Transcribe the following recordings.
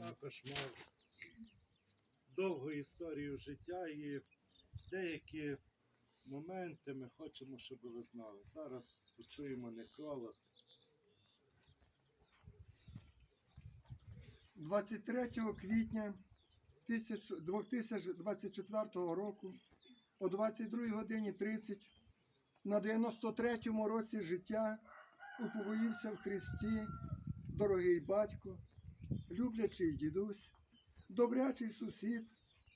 також мав довгу історію життя і деякі моменти ми хочемо, щоб ви знали. Зараз почуємо некролог. 23 квітня 2024 року о 22 годині 30 на 93-му році життя упокоївся в Христі дорогий батько, люблячий дідусь, добрячий сусід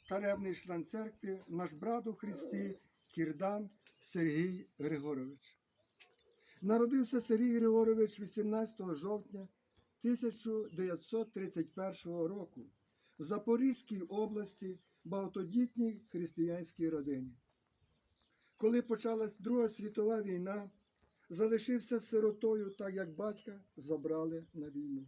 та ревний член церкви, наш брат у Христі Кірдан Сергій Григорович. Народився Сергій Григорович 18 жовтня 1931 року в Запорізькій області багатодітній християнській родині. Коли почалась Друга світова війна, залишився сиротою, так як батька забрали на війну.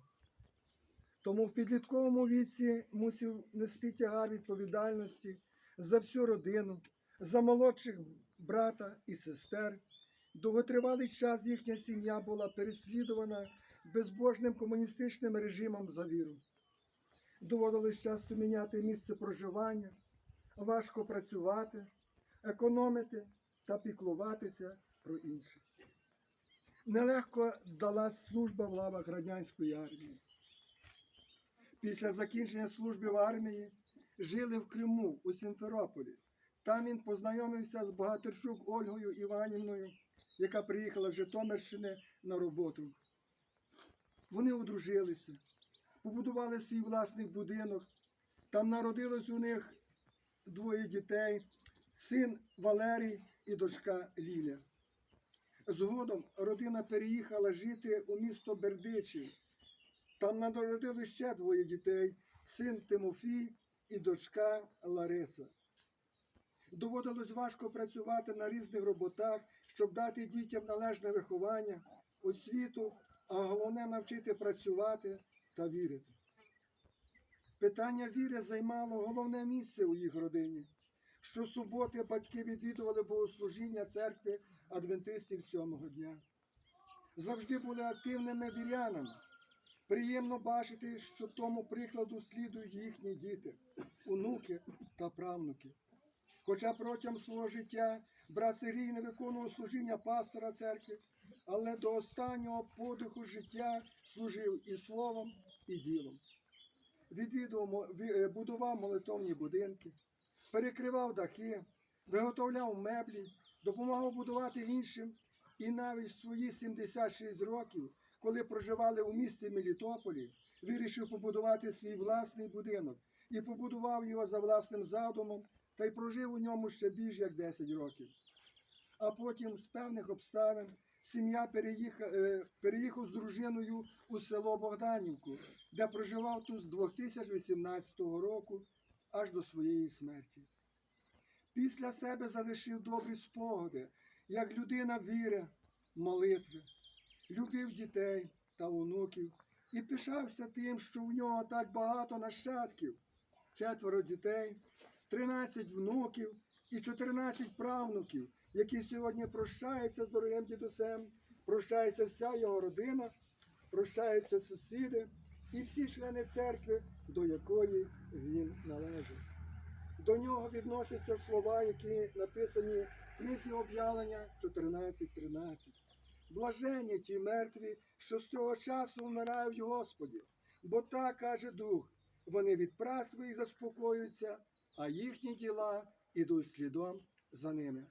Тому в підлітковому віці мусив нести тягар відповідальності за всю родину, за молодших брата і сестер. Довготривалий час їхня сім'я була переслідувана безбожним комуністичним режимом за віру. Доводилось часто міняти місце проживання, важко працювати, економити та піклуватися про інших. Нелегко далась служба в лавах радянської армії. Після закінчення служби в армії жили в Криму у Сімферополі. Там він познайомився з Богатирчук Ольгою Іванівною, яка приїхала з Житомирщини на роботу. Вони одружилися, побудували свій власний будинок. Там народилось у них двоє дітей: син Валерій і дочка Ліля. Згодом родина переїхала жити у місто Бердичів. Там народилось ще двоє дітей: син Тимофій і дочка Лариса. Доводилось важко працювати на різних роботах, щоб дати дітям належне виховання, освіту, а головне навчити працювати та вірити. Питання віри займало головне місце у їх родині. Щосуботи батьки відвідували богослужіння церкви адвентистів сьомого дня. Завжди були активними вірянами. Приємно бачити, що тому прикладу слідують їхні діти, онуки та правнуки. Хоча протягом свого життя брат Сергій не виконував служіння пастора церкви, але до останнього подиху життя служив і словом, і ділом. Відвідував, мо- е, будував молитовні будинки, перекривав дахи, виготовляв меблі, допомагав будувати іншим. І навіть свої 76 років, коли проживали у місті Мелітополі, вирішив побудувати свій власний будинок і побудував його за власним задумом та й прожив у ньому ще більш як 10 років. А потім з певних обставин сім'я переїхав, переїхав з дружиною у село Богданівку, де проживав тут з 2018 року аж до своєї смерті. Після себе залишив добрі спогади, як людина віри, молитви, любив дітей та онуків і пишався тим, що в нього так багато нащадків, четверо дітей, 13 внуків і 14 правнуків, які сьогодні прощаються з дорогим дідусем, прощається вся його родина, прощаються сусіди і всі члени церкви, до якої він належить. До нього відносяться слова, які написані в книзі об'явлення 14.13. Блаженні ті мертві, що з цього часу вмирають Господі, бо так каже Дух, вони від прасви і заспокоюються, а їхні діла ідуть слідом за ними.